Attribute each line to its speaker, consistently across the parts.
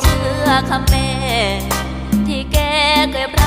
Speaker 1: เชื่อคำแม่ ที่แกเคย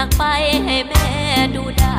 Speaker 1: อยากไปให้แม่ดูดา